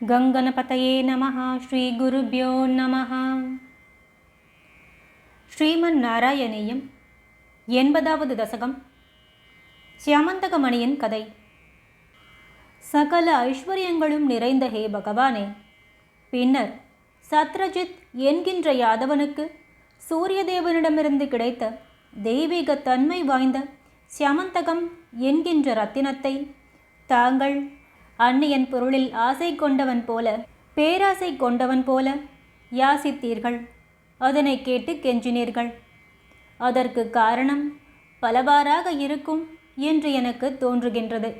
கங்கணபதயே ஸ்ரீ குருபியோ நம ஸ்ரீமன் நாராயணேயம் எண்பதாவது தசகம் சியாமந்தகமணியின் கதை சகல ஐஸ்வர்யங்களும் நிறைந்த ஹே பகவானே பின்னர் சத்ரஜித் என்கின்ற யாதவனுக்கு சூரியதேவனிடமிருந்து கிடைத்த தெய்வீக தன்மை வாய்ந்த சியாமந்தகம் என்கின்ற ரத்தினத்தை தாங்கள் அந்நியன் பொருளில் ஆசை கொண்டவன் போல பேராசை கொண்டவன் போல யாசித்தீர்கள்? அதனை கேட்டு கெஞ்சினீர்கள். அதற்கு காரணம் பலவாறாக இருக்கும் என்று எனக்கு தோன்றுகின்றது.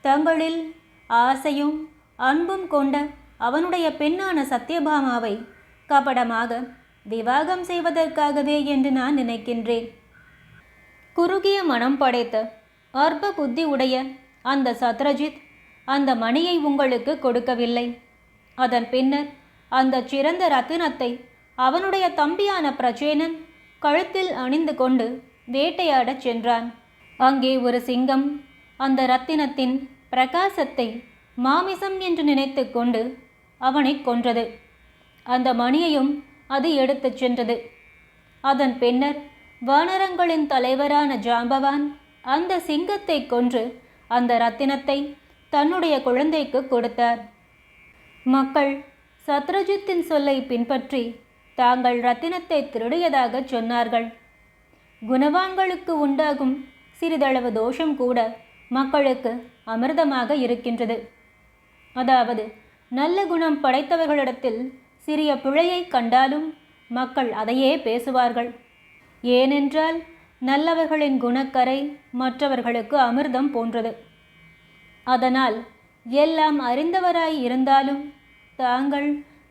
தங்களில் ஆசையும் அன்பும் கொண்ட அவனுடைய பெண்ணான சத்யபாமாவை கபடமாக விவாகம் செய்வதற்காகவே என்று நான் நினைக்கின்றேன். குறுகிய மனம் படைத்த அற்ப புத்தி உடைய அந்த சத்ரஜித் அந்த மணியை உங்களுக்கு கொடுக்கவில்லை. அதன் பின்னர் அந்த சிறந்த ரத்தினத்தை அவனுடைய தம்பியான பிரச்சேனன் கழுத்தில் அணிந்து கொண்டு வேட்டையாடச் சென்றான். அங்கே ஒரு சிங்கம் அந்த ரத்தினத்தின் பிரகாசத்தை மாமிசம் என்று நினைத்து கொண்டு அவனை கொன்றது. அந்த மணியையும் அது எடுத்துச் சென்றது. அதன் பின்னர் வானரங்களின் தலைவரான ஜாம்பவான் அந்த சிங்கத்தை கொன்று அந்த ரத்தினத்தை தன்னுடைய குழந்தைக்கு கொடுத்தார். மக்கள் சத்ரஜித்தின் சொல்லை பின்பற்றி தாங்கள் ரத்தினத்தை திருடியதாக சொன்னார்கள். குணவான்களுக்கு உண்டாகும் சிறிதளவு தோஷம் கூட மக்களுக்கு அமிர்தமாக இருக்கின்றது. அதாவது நல்ல குணம் படைத்தவர்களிடத்தில் சிறிய பிழையை கண்டாலும் மக்கள் அதையே பேசுவார்கள். ஏனென்றால் நல்லவர்களின் குணக்கரை மற்றவர்களுக்கு அமிர்தம் போன்றது. அதனால் எல்லாம் அறிந்தவராய் இருந்தாலும் தாங்கள்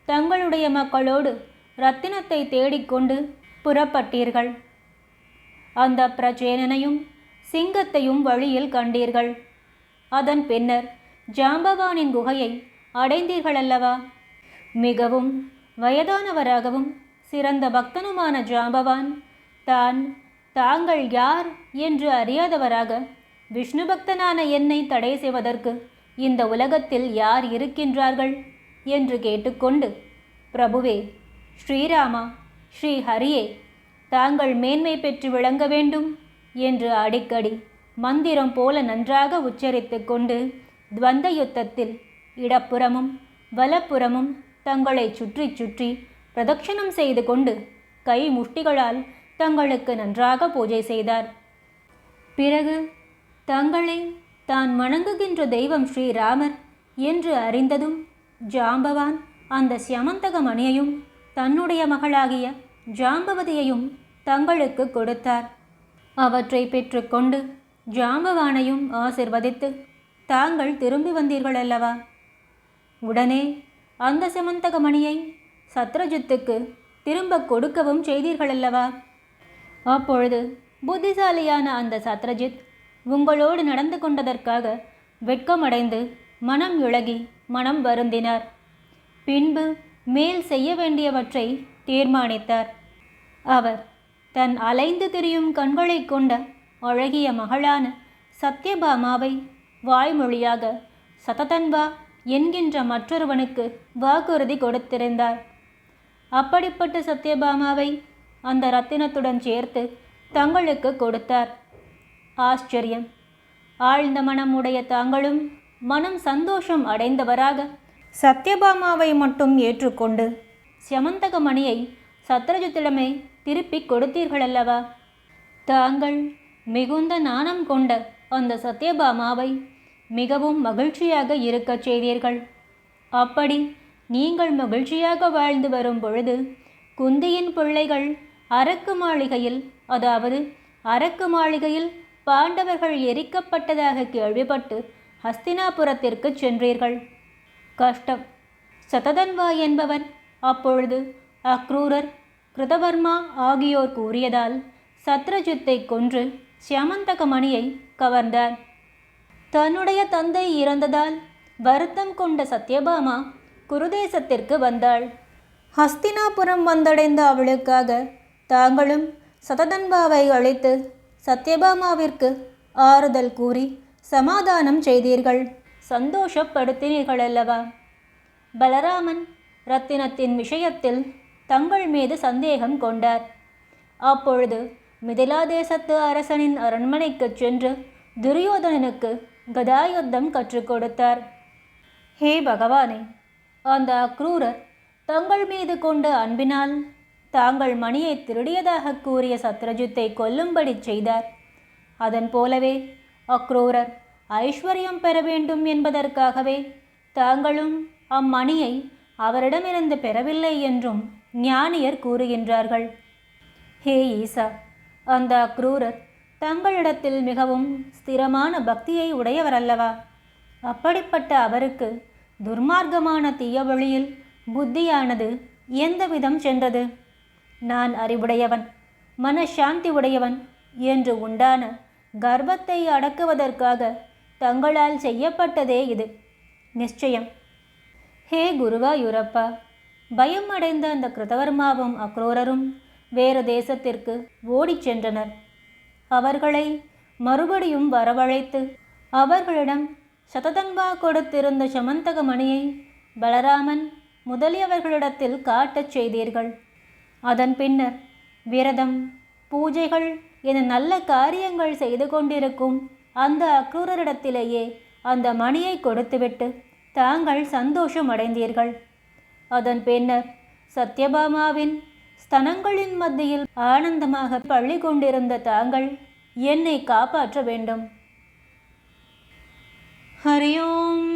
தங்களுடைய மக்களோடு ரத்தினத்தை தேடிக்கொண்டு புறப்பட்டீர்கள். அந்த பிரச்சேனனையும் சிங்கத்தையும் வழியில் கண்டீர்கள். அதன் பின்னர் ஜாம்பவானின் குகையை அடைந்தீர்களல்லவா? மிகவும் வயதானவராகவும் சிறந்த பக்தனுமான ஜாம்பவான் தான் தாங்கள் யார் என்று அறியாதவராக விஷ்ணு பக்தனான என்னை தடை செய்வதற்கு இந்த உலகத்தில் யார் இருக்கின்றார்கள்? என்று கேட்டுக்கொண்டு பிரபுவே ஸ்ரீராமா ஸ்ரீ ஹரியே தாங்கள் மேன்மை பெற்று விளங்க வேண்டும் என்று அடிக்கடி மந்திரம் போல நன்றாக உச்சரித்து கொண்டு துவந்த யுத்தத்தில் இடப்புறமும் வலப்புறமும் தங்களை சுற்றி சுற்றி பிரதட்சணம் செய்து கொண்டு கை முஷ்டிகளால் தங்களுக்கு நன்றாக பூஜை செய்தார். பிறகு தங்களை தான் வணங்குகின்ற தெய்வம் ஸ்ரீராமர் என்று அறிந்ததும் ஜாம்பவான் அந்த சியமந்தக மணியையும் தன்னுடைய மகளாகிய ஜாம்பவதியையும் தங்களுக்கு கொடுத்தார். அவற்றை பெற்றுக்கொண்டு ஜாம்பவானையும் ஆசிர்வதித்து தாங்கள் திரும்பி வந்தீர்கள் அல்லவா? உடனே அந்த சமந்தக மணியை சத்ரஜித்துக்கு திரும்ப கொடுக்கவும் செய்தீர்கள் அல்லவா? அப்பொழுது புத்திசாலியான அந்த சத்ரஜித் உங்களோடு நடந்து கொண்டதற்காக வெட்கமடைந்து மனம் இழகி மனம் வருந்தினார். பின்பு மேல் செய்ய வேண்டியவற்றை தீர்மானித்தார். அவர் தன் அலைந்து திரியும் கண்களை கொண்ட அழகிய மகளான சத்யபாமாவை வாய்மொழியாக சததன்வா என்கின்ற மற்றொருவனுக்கு வாக்குறுதி கொடுத்திருந்தார். அப்படிப்பட்ட சத்யபாமாவை அந்த ரத்தினத்துடன் சேர்த்து தங்களுக்கு கொடுத்தார். ஆச்சரியம். ஆழ்ந்த மனம் உடைய தாங்களும் மனம் சந்தோஷம் அடைந்தவராக சத்யபாமாவை மட்டும் ஏற்றுக்கொண்டு சமந்தக மணியை சத்ரஜித்திடமே திருப்பி கொடுத்தீர்களல்லவா? தாங்கள் மிகுந்த நாணம் கொண்ட அந்த சத்யபாமாவை மிகவும் மகிழ்ச்சியாக இருக்கச் செய்தீர்கள். அப்படி நீங்கள் மகிழ்ச்சியாக வாழ்ந்து வரும் பொழுது குந்தியின் பிள்ளைகள் அரக்கு மாளிகையில் அதாவது அரக்கு மாளிகையில் பாண்டவர்கள் எரிக்கப்பட்டதாக கேள்விப்பட்டு ஹஸ்தினாபுரத்திற்கு சென்றீர்கள். கஷ்டம். சததன்வா என்பவன் அப்பொழுது அக்ரூரர் கிருதவர்மா ஆகியோர் கூறியதால் சத்ரஜித்தை கொன்று சியமந்தகமணியை கவர்ந்தார். தன்னுடைய தந்தை இறந்ததால் வருத்தம் கொண்ட சத்யபாமா குருதேசத்திற்கு வந்தாள். ஹஸ்தினாபுரம் வந்தடைந்த அவளுக்காக தாங்களும் சததன்பாவை அழைத்து சத்யபாமாவிற்கு ஆறுதல் கூறி சமாதானம் செய்தீர்கள். சந்தோஷப்படுத்தினீர்கள் அல்லவா பலராமன் ரத்தினத்தின் விஷயத்தில் தங்கள் மீது சந்தேகம் கொண்டார். அப்பொழுது மிதிலா தேசத்து அரசனின் அரண்மனைக்குச் சென்று துரியோதனனுக்கு கதாயுத்தம் கற்றுக் கொடுத்தார். ஹே பகவானே அந்த அக்ரூரர் தங்கள் மீது கொண்ட அன்பினால் தாங்கள் மணியை திருடியதாக கூறிய சத்ரஜித்தை கொல்லும்படி செய்தார். அதன் போலவே அக்ரூரர் ஐஸ்வர்யம் பெற வேண்டும் என்பதற்காகவே தாங்களும் அம்மணியை அவரிடமிருந்து பெறவில்லை என்றும் ஞானியர் கூறுகின்றார்கள். ஹே ஈசா அந்த அக்ரூரர் தங்களிடத்தில் மிகவும் ஸ்திரமான பக்தியை உடையவரல்லவா? அப்படிப்பட்ட அவருக்கு துர்மார்க்கமான தீய வழியில் புத்தியானது எந்த விதம் சென்றது? நான் அறிவுடையவன் மனசாந்தி உடையவன் என்று உண்டான கர்வத்தை அடக்குவதற்காக தங்களால் செய்யப்பட்டதே இது. நிச்சயம். ஹே குருவாயூரப்பா பயம் அடைந்த அந்த கிருதவர்மாவும் அக்ரோரரும் வேறு தேசத்திற்கு ஓடிச் சென்றனர். அவர்களை மறுபடியும் வரவழைத்து அவர்களிடம் சததன்பா கொடுத்திருந்த சமந்தக மணியை பலராமன் முதலியவர்களிடத்தில் காட்டச் செய்தீர்கள். அதன் பின்னர் விரதம் பூஜைகள் என நல்ல காரியங்கள் செய்து கொண்டிருக்கும் அந்த அக்ரூரரிடத்திலேயே அந்த மணியை கொடுத்துவிட்டு தாங்கள் சந்தோஷம் அடைந்தீர்கள் அதன் பின்னர் சத்யபாமாவின் ஸ்தனங்களின் மத்தியில் ஆனந்தமாக பள்ளி கொண்டிருந்த தாங்கள் என்னை காப்பாற்ற வேண்டும். ஹரி ஓம்.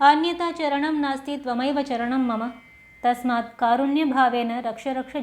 அந்யதா சரணம் நாஸ்தி துவமைவ சரணம் மமா. तस्मात् कारुण्यभावेन रक्ष रक्ष